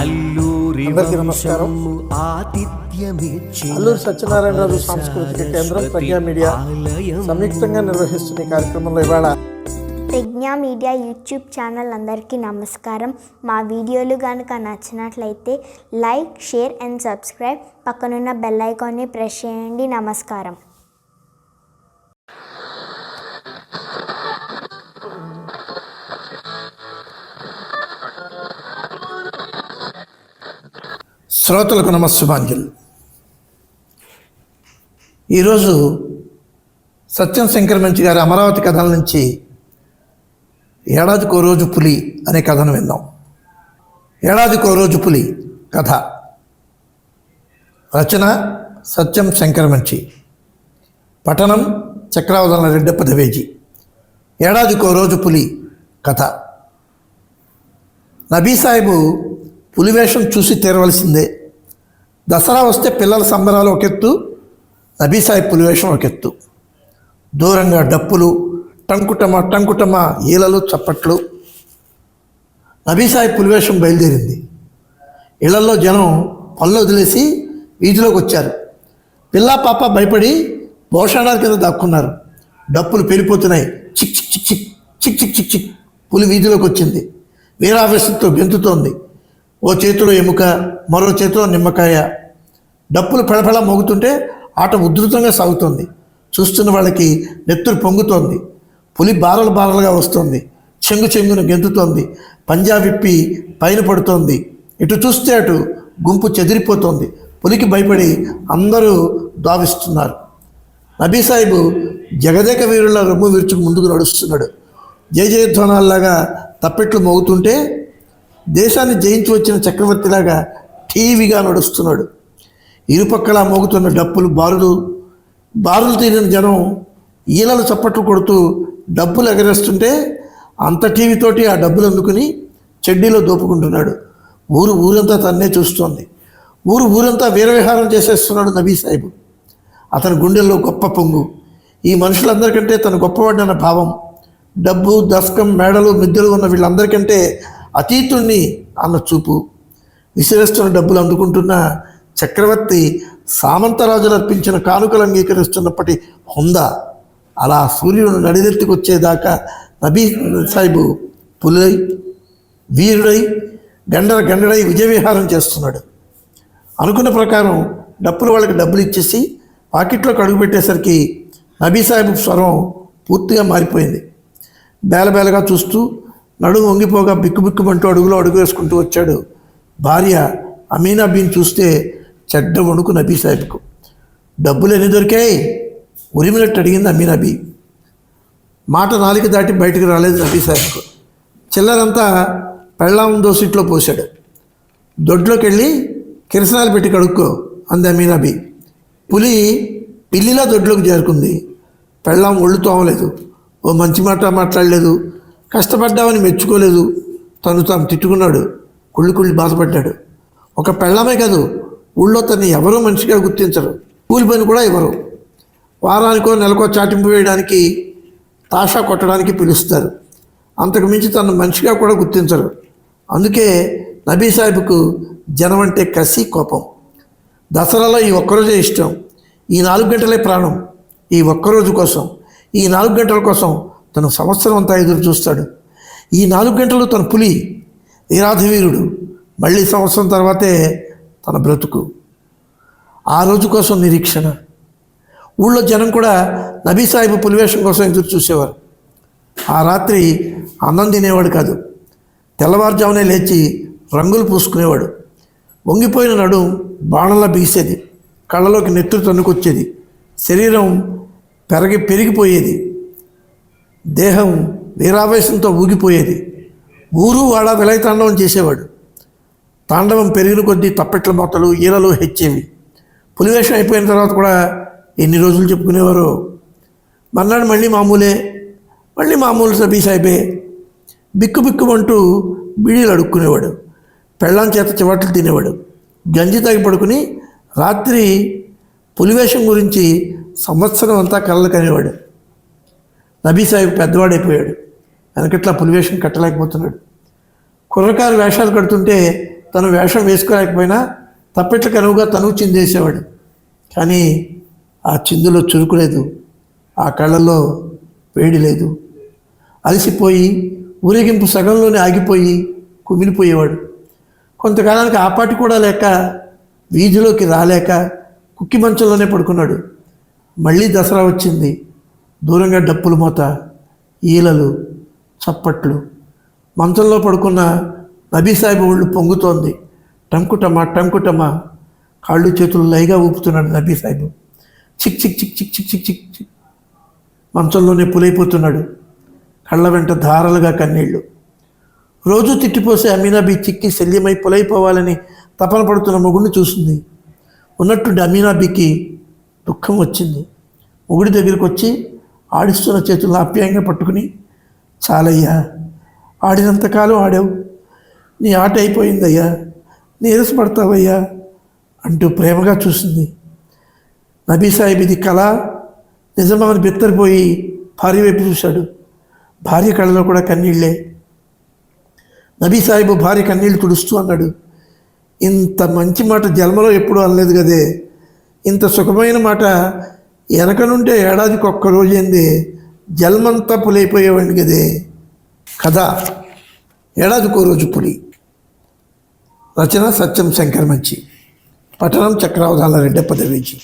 అల్లూరి నమస్కారం. అల్లూరి సత్యనారాయణరాజు సాంస్కృతిక కేంద్రం ప్రజ్ఞా మీడియా సంయుక్తంగా నిర్వహిస్తున్న ఈ కార్యక్రమంలో ఇవాళ ప్రజ్ఞా మీడియా యూట్యూబ్ ఛానల్ అందరికీ నమస్కారం. మా వీడియోలు కనుక నచ్చినట్లయితే లైక్ షేర్ అండ్ సబ్స్క్రైబ్. పక్కనున్న బెల్ ఐకాన్ని ప్రెస్ చేయండి. నమస్కారం. శ్రోతలకు నమస్సుమాంజలు ఈరోజు సత్యం శంకర్ గారి అమరావతి కథల నుంచి ఏడాదికో రోజు పులి అనే కథను విందాం ఏడాదికో రోజు పులి కథ. రచన సత్యం శంకర్ పఠనం చక్రావదన రెడ్డప్ప దవేజీ ఏడాదికో రోజు పులి కథ. నబీ సాహిబు పులివేషం చూసి తీరవలసిందే. దసరా వస్తే పిల్లల సంబరాలు ఒక ఎత్తు నబీసాయి పులివేషం ఒక ఎత్తు దూరంగా డప్పులు టంకుటమ టంకుటమ ఈలలు చప్పట్లు. నబీసాయి పులివేషం బయలుదేరింది. ఇళ్ళలో జనం పళ్ళు వదిలేసి వీధిలోకి వచ్చారు. పిల్ల పాప భయపడి భోషణాల కింద దాక్కున్నారు. డప్పులు పెరిపోతున్నాయి చిక్ చిక్ చిక్ చిక్ చిక్ చిక్ చిక్ పులి వీధిలోకి వచ్చింది. వీరావేశంతో గెంతుతోంది. ఓ చేతిలో ఎముక మరో చేతిలో నిమ్మకాయ. డప్పులు పెళపెళ మోగుతుంటే ఆట ఉధృతంగా సాగుతోంది. చూస్తున్న వాళ్ళకి నెత్తురు పొంగుతోంది. పులి బారలు బారలుగా వస్తుంది. చెంగు చెంగును గెంతుతోంది. పంజా విప్పి పైన పడుతోంది. ఇటు చూస్తే అటు గుంపు చెదిరిపోతోంది. పులికి భయపడి అందరూ దావిస్తున్నారు. నబీ సాహిబు జగదేక వీరుల రొమ్ము విరుచుకు ముందుకు నడుస్తున్నాడు. జయ జయధ్వనాల్లాగా తప్పెట్లు మోగుతుంటే దేశాన్ని జయించి వచ్చిన చక్రవర్తిలాగా టీవీగా నడుస్తున్నాడు. ఇరుపక్కల మోగుతున్న డప్పులు బారులు బారులు తీరిన జనం ఈలలు చప్పట్లు కొడుతూ డబ్బులు ఎగరేస్తుంటే అంత టీవీతోటి ఆ డబ్బులు అందుకుని చెడ్డీలో దోపుకుంటున్నాడు. ఊరు ఊరంతా తన్నే చూస్తోంది. ఊరు ఊరంతా వీరవిహారం చేసేస్తున్నాడు నబీ సాహిబు. అతని గుండెల్లో గొప్ప పొంగు. ఈ మనుషులందరికంటే తను గొప్పవాడన్న భావం. డబ్బు దశకం మేడలు మిద్దెలు ఉన్న వీళ్ళందరికంటే అతీతుణ్ణి అన్న చూపు. విసిరేస్తున్న డబ్బులు అందుకుంటున్న చక్రవర్తి సామంతరాజులు అర్పించిన కానుకలు అంగీకరిస్తున్నప్పటి హుందా అలా సూర్యుడు నడిదెత్తుకొచ్చేదాకా నబీ సాహిబు పులై వీరుడై గండర గండడై విజయవిహారం చేస్తున్నాడు. అనుకున్న ప్రకారం డప్పులు వాళ్ళకి డబ్బులు ఇచ్చేసి పాకెట్లోకి అడుగుపెట్టేసరికి నబీ సాహిబ్ స్వరం పూర్తిగా మారిపోయింది. బేలబేలగా చూస్తూ నడుము వంగిపోగా బిక్కుబిక్కుమంటూ అడుగులో అడుగు వేసుకుంటూ వచ్చాడు. భార్య అమీనా బీన్ చూస్తే చెడ్డ వణుకు నబీ సాహెబ్కు డబ్బులు ఎన్ని దొరికాయి? ఉరిమినట్టు అడిగింది అమీనా బీ. మాట నాలుగు దాటి బయటకు రాలేదు నబీ సాహెబ్కు చిల్లరంతా పెళ్ళాం దోసిట్లో పోశాడు. దొడ్లోకి వెళ్ళి కిరసనాలు పెట్టి కడుక్కో అంది అమీనాబి పులి పిల్లిలా దొడ్లోకి చేరుకుంది. పెళ్ళాం ఒళ్ళు తోమలేదు. ఓ మంచి మాట మాట్లాడలేదు. కష్టపడ్డామని మెచ్చుకోలేదు. తను తాను తిట్టుకున్నాడు. కుళ్ళి కుళ్ళి బాధపడ్డాడు. ఒక పెళ్ళామే కాదు ఊళ్ళో తను ఎవరో మనిషిగా గుర్తించరు. కూలి పని కూడా ఇవ్వరు. వారానికో నెలకో చాటింపు వేయడానికి తాషా కొట్టడానికి పిలుస్తారు. అంతకు మించి తను మనిషిగా కూడా గుర్తించరు. అందుకే నబీ సాహిబ్కు జనం అంటే కసి కోపం. దసరాలో ఈ ఒక్కరోజే ఇష్టం. ఈ నాలుగు గంటలే ప్రాణం. ఈ ఒక్కరోజు కోసం ఈ నాలుగు గంటల కోసం తను సంవత్సరం అంతా ఎదురు చూస్తాడు. ఈ నాలుగు గంటలు తన పులి వీరాధవీరుడు మళ్ళీ సంవత్సరం తర్వాతే తన బ్రతుకు. ఆ రోజు కోసం నిరీక్షణ. ఊళ్ళో జనం కూడా నబీ సాహిబ్ పులివేషం కోసం ఎదురు చూసేవారు. ఆ రాత్రి అన్నం తినేవాడు కాదు. తెల్లవారుజామునే లేచి రంగులు పూసుకునేవాడు. వంగిపోయిన నడు బాణంలా బీసేది. కళ్ళలోకి నెత్తురు తన్నుకొచ్చేది. శరీరం పెరగి పెరిగిపోయేది. దేహం వీరావేశంతో ఊగిపోయేది. ఊరు వాడ విలయతాండవం చేసేవాడు. తాండవం పెరిగిన కొద్దీ తప్పెట్ల మొత్తలు ఈలలు హెచ్చేవి. పులివేషం అయిపోయిన తర్వాత కూడా ఎన్ని రోజులు చెప్పుకునేవారో. మర్నాడు మళ్ళీ మామూలే మళ్ళీ మామూలు సబీ సాయిబే. బిక్కు బిక్కుమంటూ బీడీలు అడుక్కునేవాడు. పెళ్ళాం చేత చివాట్లు తినేవాడు. గంజి తాగి పడుకుని రాత్రి పులివేషం గురించి సంవత్సరం అంతా కలలు కనేవాడు. నబీ సాహిబ్ పెద్దవాడైపోయాడు. వెనకట్లా పులివేషం కట్టలేకపోతున్నాడు. కుర్రకారు వేషాలు కడుతుంటే తను వేషం వేసుకోలేకపోయినా తప్పెట్ల కనువుగా తను చిందేసేవాడు. కానీ ఆ చిందులో చురుకులేదు ఆ కళ్ళల్లో వేడి లేదు. అలసిపోయి ఊరేగింపు సగంలోనే ఆగిపోయి కుమిలిపోయేవాడు. కొంతకాలానికి ఆ పాటి కూడా లేక వీధిలోకి రాలేక కుక్కి మంచంలోనే పడుకున్నాడు. మళ్ళీ దసరా వచ్చింది. దూరంగా డప్పుల మూత ఈలలు చప్పట్లు. మంచంలో పడుకున్న నబీసాహిబ్ ఒళ్ళు పొంగుతోంది. టంకుటమా టంకుటమా? కాళ్ళు చేతులు లైగా ఊపుతున్నాడు నబీసాహిబ్ చిక్ చిక్ చిక్ చిక్ చిక్ చిక్ చిక్ చిక్. మంచంలోనే పులైపోతున్నాడు. కళ్ళ వెంట ధారలుగా కన్నీళ్ళు రోజు తిట్టిపోసే అమీనాబీ చిక్కి శల్యమై పులైపోవాలని తపన పడుతున్న మొగుడిని చూసింది. ఉన్నట్టుండి అమీనాబీకి దుఃఖం వచ్చింది. మొగుడి దగ్గరికి వచ్చి ఆడిస్తున్న చేతులను ఆప్యాయంగా పట్టుకుని చాలయ్యా ఆడినంతకాలం ఆడావు. నీ ఆట అయిపోయిందయ్యా. నీరసపడతావయ్యా అంటూ ప్రేమగా చూసింది. నబీ సాహిబ్ ఇది కళ. నిజమని బిత్తరిపోయి భార్య వైపు చూశాడు. భార్య కళ్ళలో కూడా కన్నీళ్ళే నబీ సాహిబు భార్య కన్నీళ్ళు తుడుస్తూ అన్నాడు. ఇంత మంచి మాట జన్మలో ఎప్పుడూ అనలేదు కదే. ఇంత సుఖమైన మాట వెనక నుండే ఏడాదికి ఒక్క ఏంది? జన్మంతా పులైపోయేవాడిని కదే. కథ ఏడాదికో రోజు పులి. రచన సత్యం శంకర్ మంచి. పఠనం చక్రవధాన రెడ్డప్ప దేవేజీ